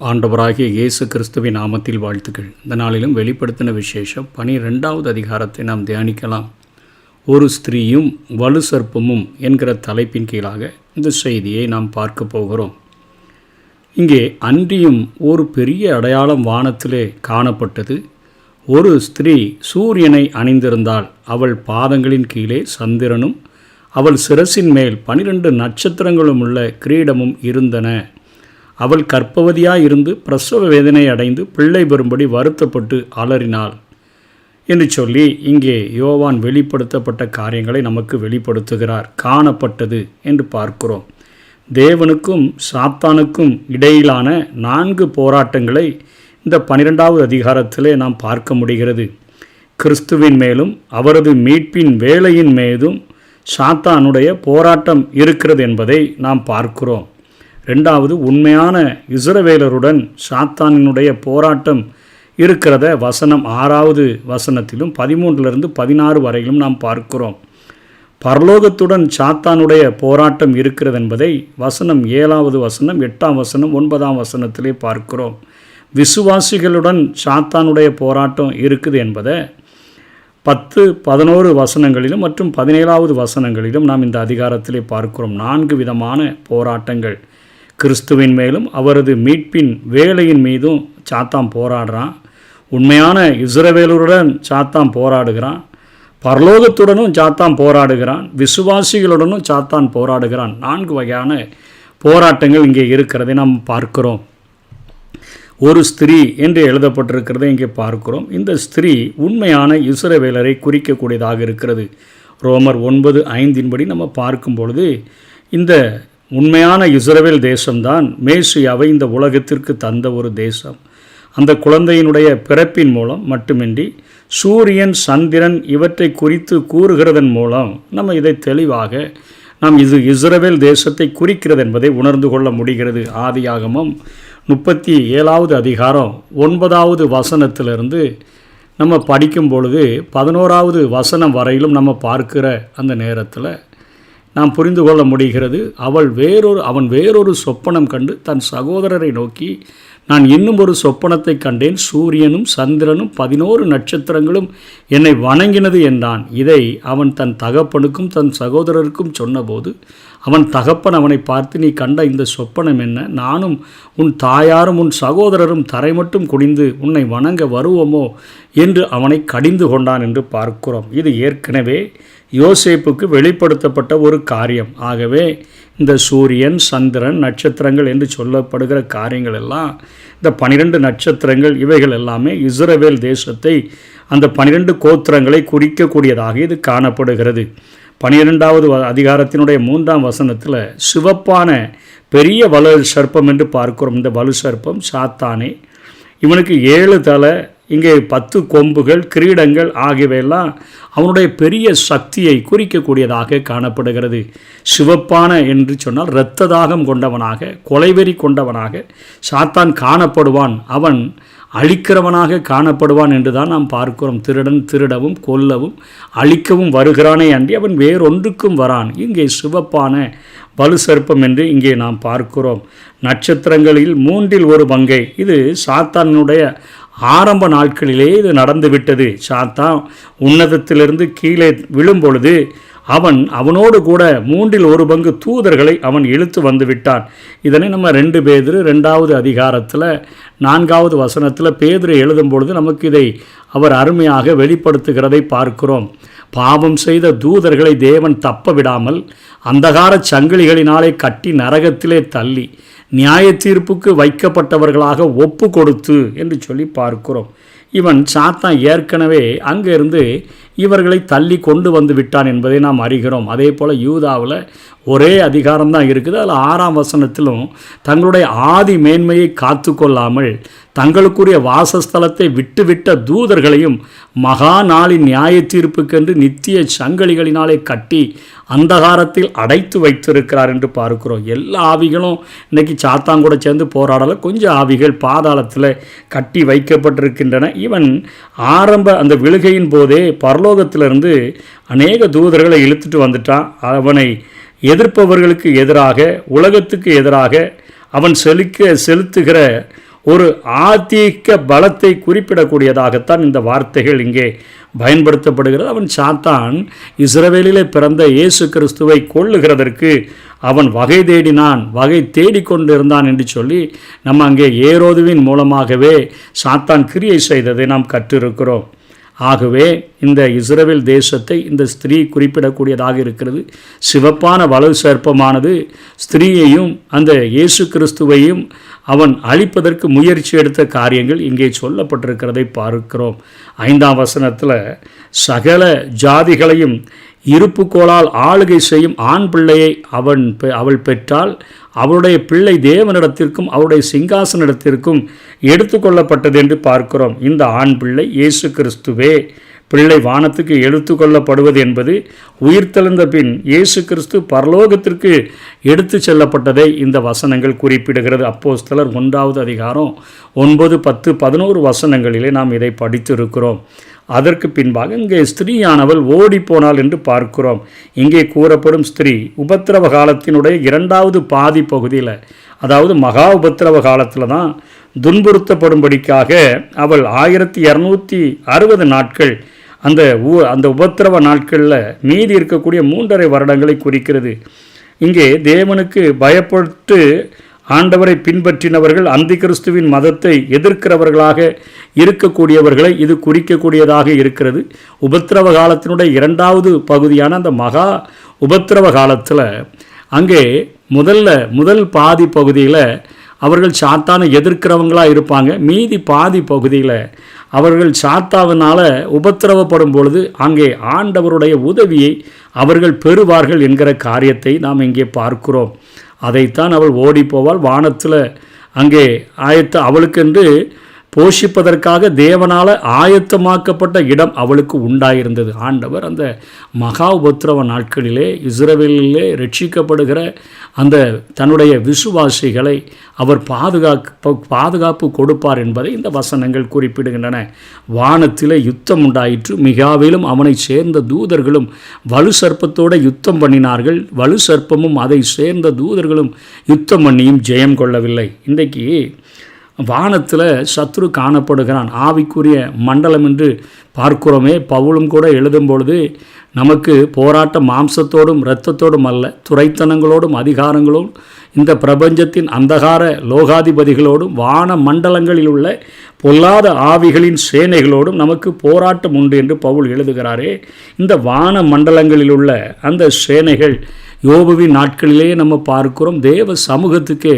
ஆண்டவராகிய இயேசு கிறிஸ்துவின் நாமத்தில் வாழ்த்துக்கள். இந்த நாளிலும் வெளிப்படுத்தின விசேஷம் பனிரெண்டாவது அதிகாரத்தை நாம் தியானிக்கலாம். ஒரு ஸ்திரீயும் வலு சர்ப்பமும் என்கிற தலைப்பின் கீழாக இந்த செய்தியை நாம் பார்க்க போகிறோம். இங்கே அன்றியும் ஒரு பெரிய அடையாளம் வானத்திலே காணப்பட்டது. ஒரு ஸ்திரீ சூரியனை அணிந்திருந்தால் அவள் பாதங்களின் கீழே சந்திரனும் அவள் சிரசின் மேல் பனிரெண்டு நட்சத்திரங்களும் உள்ள கிரீடமும் இருந்தன. அவள் கற்பவதியாயிருந்து பிரசவ வேதனை அடைந்து பிள்ளை பெறும்படி வருத்தப்பட்டு அலறினாள். என்று சொல்லி இங்கே யோவான் வெளிப்படுத்தப்பட்ட காரியங்களை நமக்கு வெளிப்படுத்துகிறார். காணப்பட்டது என்று பார்க்கிறோம். தேவனுக்கும் சாத்தானுக்கும் இடையிலான நான்கு போராட்டங்களை இந்த பனிரெண்டாவது அதிகாரத்திலே நாம் பார்க்க முடிகிறது. கிறிஸ்துவின் மேலும் அவரது மீட்பின் வேலையின் மீதும் சாத்தானுடைய போராட்டம் இருக்கிறது என்பதை நாம் பார்க்கிறோம். ரெண்டாவது உண்மையான இசுரவேலருடன் சாத்தானினுடைய போராட்டம் இருக்கிறத வசனம் ஆறாவது வசனத்திலும் பதிமூன்றிலிருந்து பதினாறு வரையிலும் நாம் பார்க்கிறோம். பரலோகத்துடன் சாத்தானுடைய போராட்டம் இருக்கிறது என்பதை வசனம் ஏழாவது வசனம் எட்டாம் வசனம் ஒன்பதாம் வசனத்திலே பார்க்கிறோம். விசுவாசிகளுடன் சாத்தானுடைய போராட்டம் இருக்குது என்பதை பத்து பதினோரு வசனங்களிலும் மற்றும் பதினேழாவது வசனங்களிலும் நாம் இந்த அதிகாரத்திலே பார்க்கிறோம். நான்கு விதமான போராட்டங்கள். கிறிஸ்துவின் மேலும் அவரது மீட்பின் வேலையின் மீதும் சாத்தான் போராடுறான். உண்மையான இஸ்ரவேலருடன் சாத்தான் போராடுகிறான். பரலோகத்துடனும் சாத்தான் போராடுகிறான். விசுவாசிகளுடனும் சாத்தான் போராடுகிறான். நான்கு வகையான போராட்டங்கள் இங்கே இருக்கிறதை நாம் பார்க்கிறோம். ஒரு ஸ்திரீ என்று எழுதப்பட்டிருக்கிறதை இங்கே பார்க்கிறோம். இந்த ஸ்திரீ உண்மையான இசுரவேலரை குறிக்கக்கூடியதாக இருக்கிறது. ரோமர் ஒன்பது ஐந்தின்படி நம்ம பார்க்கும் பொழுது இந்த உண்மையான இஸ்ரவேல் தேசம்தான் மேசியாவை இந்த உலகத்திற்கு தந்த ஒரு தேசம். அந்த குழந்தையினுடைய பிறப்பின் மூலம் மட்டுமின்றி சூரியன் சந்திரன் இவற்றை குறித்து கூறுகிறதன் மூலம் நம்ம இதை தெளிவாக நாம் இது இஸ்ரவேல் தேசத்தை குறிக்கிறது என்பதை உணர்ந்து கொள்ள முடிகிறது. ஆதியாகமம் முப்பத்தி ஏழாவது அதிகாரம் ஒன்பதாவது வசனத்திலிருந்து நம்ம படிக்கும் பொழுது பதினோராவது வசனம் வரையிலும் நம்ம பார்க்கிற அந்த நேரத்தில் நாம் புரிந்து கொள்ள முடிகிறது. அவள் வேறொரு அவன் வேறொரு சொப்பனம் கண்டு தன் சகோதரரை நோக்கி நான் இன்னும் ஒரு சொப்பனத்தை கண்டேன். சூரியனும் சந்திரனும் பதினோரு நட்சத்திரங்களும் என்னை வணங்கினது என்றான். இதை அவன் தன் தகப்பனுக்கும் தன் சகோதரருக்கும் சொன்னபோது அவன் தகப்பன் அவனை பார்த்து நீ கண்ட இந்த சொப்பனம் என்ன? நானும் உன் தாயாரும் உன் சகோதரரும் தரை மட்டும் குடிந்து உன்னை வணங்க வருவோமோ? என்று அவனை கடிந்து கொண்டான் என்று பார்க்கிறோம். இது ஏற்கனவே யோசேப்புக்கு வெளிப்படுத்தப்பட்ட ஒரு காரியம். ஆகவே இந்த சூரியன் சந்திரன் நட்சத்திரங்கள் என்று சொல்லப்படுகிற காரியங்கள் எல்லாம் இந்த பனிரெண்டு நட்சத்திரங்கள் இவைகள் எல்லாமே இஸ்ரவேல் தேசத்தை அந்த பனிரெண்டு கோத்திரங்களை குறிக்கக்கூடியதாக இது காணப்படுகிறது. பனிரெண்டாவது அதிகாரத்தினுடைய மூன்றாம் வசனத்தில் சிவப்பான பெரிய வலு சர்ப்பம் என்று பார்க்கிறோம். இந்த வலு சர்ப்பம் சாத்தானே. இவனுக்கு ஏழு தலை இங்கே பத்து கொம்புகள் கிரீடங்கள் ஆகியவையெல்லாம் அவனுடைய பெரிய சக்தியை குறிக்கக்கூடியதாக காணப்படுகிறது. சிவப்பான என்று சொன்னால் இரத்த தாகம் கொண்டவனாக கொலைவெறி கொண்டவனாக சாத்தான் காணப்படுவான். அவன் அழிக்கிறவனாக காணப்படுவான் என்று தான் நாம் பார்க்கிறோம். திருடன் திருடவும் கொல்லவும் அழிக்கவும் வருகிறானே அன்றி அவன் வேறொன்றுக்கும் வரான். இங்கே சிவப்பான வலு சர்ப்பம் என்று இங்கே நாம் பார்க்கிறோம். நட்சத்திரங்களில் மூன்றில் ஒரு பங்கை. இது சாத்தானுடைய ஆரம்ப நாட்களிலே இது நடந்துவிட்டது சாத்தான் உன்னதத்திலிருந்து கீழே விழும்பொழுது அவன் அவனோடு கூட மூன்றில் ஒரு பங்கு தூதர்களை அவன் இழுத்து வந்து விட்டான். இதனை நம்ம ரெண்டு பேதிரு ரெண்டாவது அதிகாரத்தில் நான்காவது வசனத்தில் பேதிரு எழுதும் பொழுது நமக்கு இதை அவர் அருமையாக வெளிப்படுத்துகிறதை பார்க்கிறோம். பாவம் செய்த தூதர்களை தேவன் தப்ப விடாமல் அந்தகார சங்கிலிகளினாலே கட்டி நரகத்திலே தள்ளி நியாய தீர்ப்புக்கு வைக்கப்பட்டவர்களாக ஒப்பு கொடுத்து என்று சொல்லி பார்க்கிறோம். இவன் சாத்தான் ஏற்கனவே அங்கிருந்து இவர்களை தள்ளி கொண்டு வந்து விட்டான் என்பதை நாம் அறிகிறோம். அதே போல் யூதாவில் ஒரே அதிகாரம் தான் இருக்குது. அதில் ஆறாம் வசனத்திலும் தங்களுடைய ஆதி மேன்மையை காத்து கொள்ளாமல் தங்களுக்குரிய வாசஸ்தலத்தை விட்டுவிட்ட தூதர்களையும் மகா நாளின் நியாய தீர்ப்புக்கென்று நித்திய சங்கலிகளினாலே கட்டி அந்தகாரத்தில் அடைத்து வைத்திருக்கிறார் என்று பார்க்கிறோம். எல்லா ஆவிகளும் இன்னைக்கு சாத்தாங்கூட சேர்ந்து போராடலை. கொஞ்சம் ஆவிகள் பாதாளத்தில் கட்டி வைக்கப்பட்டிருக்கின்றன. இவன் ஆரம்ப அந்த விழுகையின் போதே பரலோகத்திலிருந்து அநேக தூதர்களை இழுத்துட்டு வந்துட்டான். அவனை எதிர்ப்பவர்களுக்கு எதிராக உலகத்துக்கு எதிராக அவன் செலுக்க செலுத்துகிற ஒரு ஆதிக்க பலத்தை குறிப்பிடக்கூடியதாகத்தான் இந்த வார்த்தைகள் இங்கே பயன்படுத்தப்படுகிறது. அவன் சாத்தான் இஸ்ரவேலிலே பிறந்த இயேசு கிறிஸ்துவை கொள்ளுகிறதற்கு அவன் வகை தேடினான் வகை தேடிக்கொண்டிருந்தான் என்று சொல்லி நம்ம அங்கே ஏரோதுவின் மூலமாகவே சாத்தான் கிரியை செய்ததை நாம் கற்றிருக்கிறோம். ஆகவே இந்த இஸ்ரேல் தேசத்தை இந்த ஸ்திரீ குறிப்பிடக்கூடியதாக இருக்கிறது. சிவப்பான வலு சர்ப்பமானது ஸ்திரீயையும் அந்த இயேசு கிறிஸ்துவையும் அவன் அழிப்பதற்கு முயற்சி எடுத்த காரியங்கள் இங்கே சொல்லப்பட்டிருக்கிறதை பார்க்கிறோம். ஐந்தாம் வசனத்தில் சகல ஜாதிகளையும் இருப்புக்கோளால் ஆளுகை செய்யும் ஆண் பிள்ளையை அவன் அவள் பெற்றால் அவளுடைய பிள்ளை தேவனிடத்திற்கும் அவருடைய சிங்காசனிடத்திற்கும் எடுத்துக்கொள்ளப்பட்டது என்று பார்க்கிறோம். இந்த ஆண் பிள்ளை இயேசு கிறிஸ்துவே பிள்ளை வானத்துக்கு எடுத்து கொள்ளப்படுவது என்பது உயிர்த்தெழுந்த பின் இயேசு கிறிஸ்து பரலோகத்திற்கு எடுத்து செல்லப்பட்டதை இந்த வசனங்கள் குறிப்பிடுகிறது. அப்போஸ்தலர் ஒன்றாவது அதிகாரம் ஒன்பது பத்து பதினோரு வசனங்களிலே நாம் இதை படித்திருக்கிறோம். அதற்கு பின்பாக இங்கே ஸ்திரீயானவள் ஓடி போனாள் என்று பார்க்கிறோம். இங்கே கூறப்படும் ஸ்திரீ உபத்திரவ காலத்தினுடைய இரண்டாவது பாதி பகுதியில் அதாவது மகா உபத்திரவ காலத்தில் தான் துன்புறுத்தப்படும்படிக்காக அவள் ஆயிரத்தி இரநூத்தி அறுபது நாட்கள் அந்த ஊ அந்த உபத்திரவ நாட்களில் மீதி இருக்கக்கூடிய மூன்றரை வருடங்களை குறிக்கிறது. இங்கே தேவனுக்கு பயப்பட்டு ஆண்டவரை பின்பற்றினவர்கள் அந்தி கிறிஸ்துவின் மதத்தை எதிர்க்கிறவர்களாக இருக்கக்கூடியவர்களை இது குறிக்கக்கூடியதாக இருக்கிறது. உபத்திரவ காலத்தினுடைய இரண்டாவது பகுதியான அந்த மகா உபத்திரவ காலத்தில் அங்கே முதல்ல முதல் பாதி பகுதியில் அவர்கள் சாத்தானை எதிர்க்கிறவங்களாக இருப்பாங்க. மீதி பாதி பகுதியில் அவர்கள் சாத்தாவினால் உபத்திரவப்படும் பொழுது அங்கே ஆண்டவருடைய உதவியை அவர்கள் பெறுவார்கள் என்கிற காரியத்தை நாம் இங்கே பார்க்கிறோம். அதைத்தான் அவள் ஓடிப்போவாள். வானத்தில் அங்கே ஆயத்த அவளுக்கென்று போஷிப்பதற்காக தேவனால் ஆயத்தமாக்கப்பட்ட இடம் அவளுக்கு உண்டாயிருந்தது. ஆண்டவர் அந்த மகா உபத்திரவ நாட்களிலே இஸ்ரவேலிலே ரட்சிக்கப்படுகிற அந்த தன்னுடைய விசுவாசிகளை அவர் பாதுகாப்பு பாதுகாப்பு கொடுப்பார் என்பதை இந்த வசனங்கள் குறிப்பிடுகின்றன. வானத்தில் யுத்தம் உண்டாயிற்று. மிகாவிலும் அவனை சேர்ந்த தூதர்களும் வலு சர்ப்பத்தோடு யுத்தம் பண்ணினார்கள். வலு சர்ப்பமும் அதை சேர்ந்த தூதர்களும் யுத்தம் பண்ணியும் ஜெயம் கொள்ளவில்லை. இன்றைக்கு வானத்தில் சத்ரு காணப்படுகிறான். ஆவிக்குரிய மண்டலம் என்று பார்க்கிறோமே பவுலும் கூட எழுதும் பொழுது நமக்கு போராட்ட மாம்சத்தோடும் இரத்தத்தோடும் அல்ல துறைத்தனங்களோடும் அதிகாரங்களோடும் இந்த பிரபஞ்சத்தின் அந்தகார லோகாதிபதிகளோடும் வான மண்டலங்களில் உள்ள பொல்லாத ஆவிகளின் சேனைகளோடும் நமக்கு போராட்டம் உண்டு என்று பவுல் எழுதுகிறாரே. இந்த வான மண்டலங்களில் உள்ள அந்த சேனைகள் யோபுவின் நாட்களிலே நம்ம பார்க்கிறோம் தேவ சமூகத்துக்கே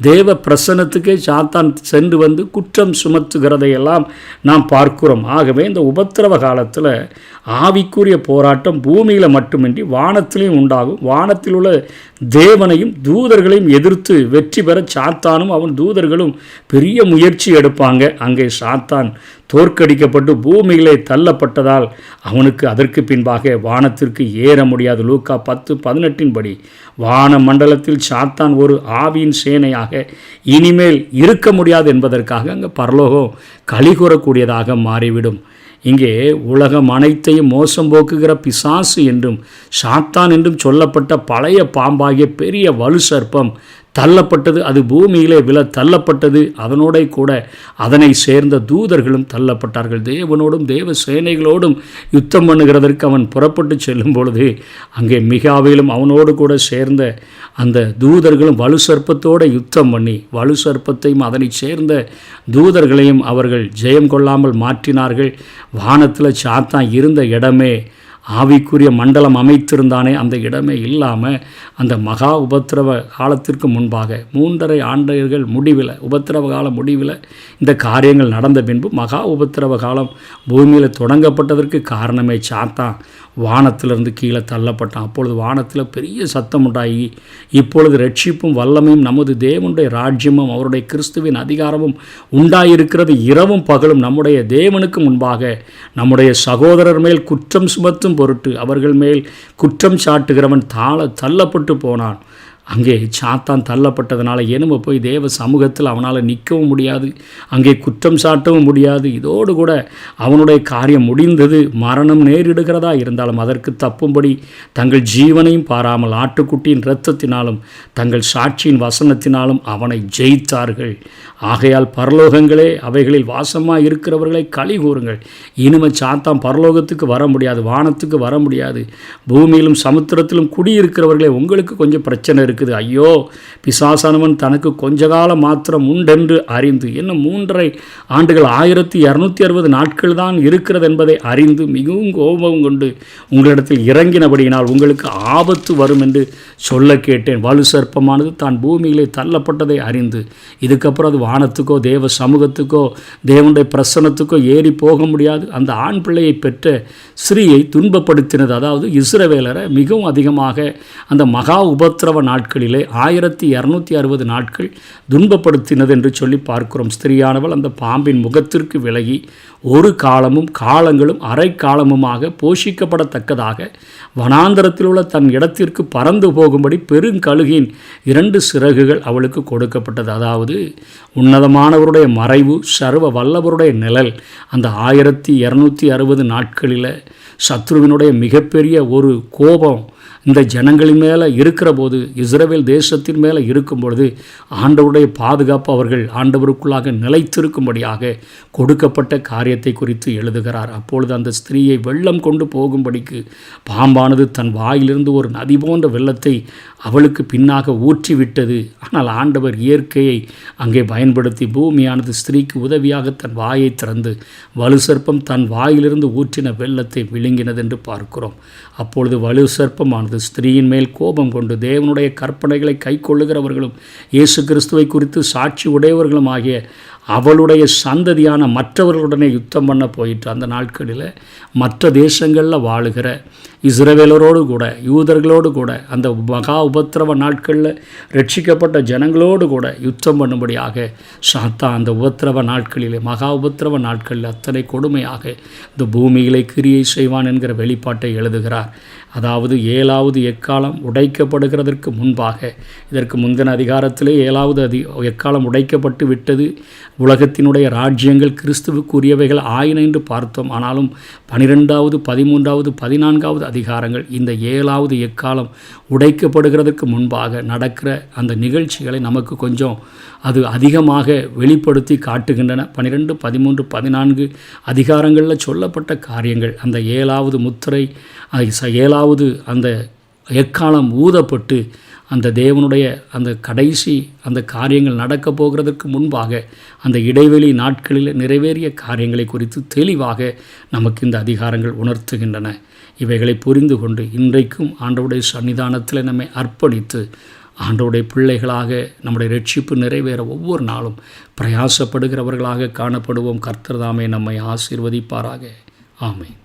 தேவ பிரசனத்துக்கே சாத்தான் சென்று வந்து குற்றம் சுமத்துகிறதையெல்லாம் நாம் பார்க்கிறோம். ஆகவே இந்த உபத்திரவ காலத்தில் ஆவிக்குரிய போராட்டம் பூமியில் மட்டுமின்றி வானத்திலையும் உண்டாகும். வானத்தில் உள்ள தேவனையும் தூதர்களையும் எதிர்த்து வெற்றி பெற சாத்தானும் அவன் தூதர்களும் பெரிய முயற்சி எடுப்பாங்க. அங்கே சாத்தான் தோற்கடிக்கப்பட்டு பூமியிலே தள்ளப்பட்டதால் அவனுக்கு அதற்கு பின்பாக வானத்திற்கு ஏற முடியாது. லூக்கா பத்து பதினெட்டின் படி வான மண்டலத்தில் சாத்தான் ஒரு ஆவியின் சேனையாக இனிமேல் இருக்க முடியாது என்பதற்காக அங்கே பரலோகம் கலிகூறக்கூடியதாக மாறிவிடும். இங்கே உலகம் அனைத்தையும் மோசம் போக்குகிற பிசாசு என்றும் சாத்தான் என்றும் சொல்லப்பட்ட பழைய பாம்பாகிய பெரிய வலு சர்ப்பம் தள்ளப்பட்டது அது பூமியிலே வில தள்ளப்பட்டது. அதனோட கூட அதனை சேர்ந்த தூதர்களும் தள்ளப்பட்டார்கள். தேவனோடும் தேவ சேனைகளோடும் யுத்தம் பண்ணுகிறதற்கு அவன் புறப்பட்டு செல்லும் பொழுது அங்கே மிகாவிலும் அவனோடு கூட சேர்ந்த அந்த தூதர்களும் வலு சர்ப்பத்தோடு யுத்தம் பண்ணி வலு சர்ப்பத்தையும் அதனை சேர்ந்த தூதர்களையும் அவர்கள் ஜெயம் கொள்ளாமல் மாற்றினார்கள். வானத்தில் சாத்தான் இருந்த இடமே ஆவிக்குரிய மண்டலம் அமைத்திருந்தானே அந்த இடமே இல்லாமல் அந்த மகா உபத்திரவ காலத்திற்கு முன்பாக மூன்றரை ஆண்டுகள் முடிவில் உபத்திரவ கால முடிவில் இந்த காரியங்கள் நடந்த பின்பு மகா உபத்திரவ காலம் பூமியில் தொடங்கப்பட்டதற்கு காரணமே சாத்தான். வானத்திலிருந்து கீழே தள்ளப்பட்டான். அப்பொழுது வானத்தில் பெரிய சத்தம் உண்டாகி இப்பொழுது ரட்சிப்பும் வல்லமையும் நமது தேவனுடைய ராஜ்யமும் அவருடைய கிறிஸ்துவின் அதிகாரமும் உண்டாயிருக்கிறது. இரவும் பகலும் நம்முடைய தேவனுக்கு முன்பாக நம்முடைய சகோதரர் மேல் குற்றம் சுமத்தும் பொருட்டு அவர்கள் மேல் குற்றம் சாட்டுகிறவன் தாழ தள்ளப்பட்டு போனான். அங்கே சாத்தான் தள்ளப்பட்டதுனால எனும்ப போய் தேவ சமூகத்தில் அவனால் நிற்கவும் முடியாது அங்கே குற்றம் சாட்டவும் முடியாது. இதோடு கூட அவனுடைய காரியம் முடிந்தது. மரணம் நேரிடுகிறதா இருந்தாலும் அதற்கு தப்பும்படி தங்கள் ஜீவனையும் பாராமல் ஆட்டுக்குட்டியின் இரத்தத்தினாலும் தங்கள் சாட்சியின் வசனத்தினாலும் அவனை ஜெயித்தார்கள். ஆகையால் பரலோகங்களே அவைகளில் வாசமாக இருக்கிறவர்களை களி கூறுங்கள். இனிமே சாத்தான் பரலோகத்துக்கு வர முடியாது வானத்துக்கு வர முடியாது. பூமியிலும் சமுத்திரத்திலும் குடியிருக்கிறவர்களே உங்களுக்கு கொஞ்சம் பிரச்சனை இருக்குது ஐயோ பிசாசானவன் தனக்கு கொஞ்ச காலம் மாத்திரம் உண்டென்று அறிந்து இன்னும் மூன்றரை ஆண்டுகள் ஆயிரத்தி இரநூத்தி அறுபது நாட்கள் தான் இருக்கிறது என்பதை அறிந்து மிகவும் கோபம் கொண்டு உங்களிடத்தில் இறங்கினபடியினால் உங்களுக்கு ஆபத்து வரும் என்று சொல்ல கேட்டேன். வலு சர்ப்பமானது தான் பூமியிலே தள்ளப்பட்டதை அறிந்து இதுக்கப்புறம் அது வானத்துக்கோ தேவ சமூகத்துக்கோ தேவனுடைய பிரசனத்துக்கோ ஏறி போக முடியாது. அந்த ஆண் பிள்ளையை பெற்ற ஸ்ரீயை துன்பப்படுத்தினது அதாவது இஸ்ரவேலரை மிகவும் அதிகமாக அந்த மகா உபத்திரவ நாட்களிலே ஆயிரத்தி இரநூத்தி அறுபது நாட்கள் துன்பப்படுத்தினது என்று சொல்லி பார்க்கிறோம். ஸ்திரியானவள் அந்த பாம்பின் முகத்திற்கு விலகி ஒரு காலமும் காலங்களும் அரை காலமுமாக போஷிக்கப்படத்தக்கதாக வனாந்தரத்தில் உள்ள தன் இடத்திற்கு பறந்து போகும்படி பெருங்கழுகின் இரண்டு சிறகுகள் அவளுக்கு கொடுக்கப்பட்டது. அதாவது உன்னதமானவருடைய மறைவு சர்வ வல்லவருடைய நிழல் அந்த ஆயிரத்தி இரநூத்தி அறுபது நாட்களில் சத்ருவினுடைய மிகப்பெரிய ஒரு கோபம் இந்த ஜனங்களின் மேலே இருக்கிற போது இஸ்ரேல் தேசத்தின் மேலே இருக்கும் பொழுது ஆண்டவருடைய பாதுகாப்பு அவர்கள் ஆண்டவருக்குள்ளாக நிலைத்திருக்கும்படியாக கொடுக்கப்பட்ட காரியத்தை குறித்து எழுதுகிறார். அப்பொழுது அந்த ஸ்திரீயை வெள்ளம் கொண்டு போகும்படிக்கு பாம்பானது தன் வாயிலிருந்து ஒரு நதி போன்ற வெள்ளத்தை அவளுக்கு பின்னாக ஊற்றிவிட்டது. ஆனால் ஆண்டவர் இயற்கையை அங்கே பயன்படுத்தி பூமியானது ஸ்திரீக்கு உதவியாக தன் வாயை திறந்து வலு சர்ப்பம் தன் வாயிலிருந்து ஊற்றின வெள்ளத்தை விழுங்கினது என்று பார்க்கிறோம். அப்பொழுது வலு சர்ப்பமானது அது ஸ்திரீயின் மேல் கோபம் கொண்டு தேவனுடைய கற்பனைகளை கை கொள்ளுகிறவர்களும் இயேசு கிறிஸ்துவை குறித்து சாட்சி உடையவர்களும் ஆகிய அவளுடைய சந்ததியான மற்றவர்களுடனே யுத்தம் பண்ண போயிட்டு அந்த நாட்களில் மற்ற தேசங்களில் வாழுகிற இஸ்ரவேலரோடு கூட யூதர்களோடு கூட அந்த மகா உபத்திரவ நாட்களில் ரட்சிக்கப்பட்ட ஜனங்களோடு கூட யுத்தம் பண்ணும்படியாக சாத்தா அந்த உபத்திரவ நாட்களிலே மகா உபத்திரவ நாட்களில் அத்தனை கொடுமையாக இந்த பூமியிலே கிரியை செய்வான் என்கிற வெளிப்பாட்டை எழுதுகிறார். அதாவது ஏழாவது எக்காலம் உடைக்கப்படுகிறதற்கு முன்பாக இதற்கு முந்தின அதிகாரத்திலே ஏழாவது அதி எக்காலம் உடைக்கப்பட்டு விட்டது. உலகத்தினுடைய ராஜ்யங்கள் கிறிஸ்துவுக்குரியவைகள் ஆயின என்று பார்த்தோம். ஆனாலும் பனிரெண்டாவது பதிமூன்றாவது பதினான்காவது அதிகாரங்கள் இந்த ஏழாவது எக்காலம் உடைக்கப்படுகிறதற்கு முன்பாக நடக்கிற அந்த நிகழ்ச்சிகளை நமக்கு கொஞ்சம் அது அதிகமாக வெளிப்படுத்தி காட்டுகின்றன. பனிரெண்டு பதிமூன்று பதினான்கு அதிகாரங்களில் சொல்லப்பட்ட காரியங்கள். அந்த ஏழாவது முத்திரை ஏழாவது அந்த எக்காலம் ஊதப்பட்டு அந்த தேவனுடைய அந்த கடைசி அந்த காரியங்கள் நடக்கப் போகிறதுக்கு முன்பாக அந்த இடைவெளி நாட்களில் நிறைவேறிய காரியங்களை குறித்து தெளிவாக நமக்கு இந்த அதிகாரங்கள் உணர்த்துகின்றன. இவைகளை புரிந்து கொண்டு இன்றைக்கும் ஆண்டவுடைய சன்னிதானத்தில் நம்மை அர்ப்பணித்து ஆண்டோடைய பிள்ளைகளாக நம்முடைய ரட்சிப்பு நிறைவேற ஒவ்வொரு நாளும் பிரயாசப்படுகிறவர்களாக காணப்படுவோம். கர்த்தர்தாமே நம்மை ஆசீர்வதிப்பாராக. ஆமை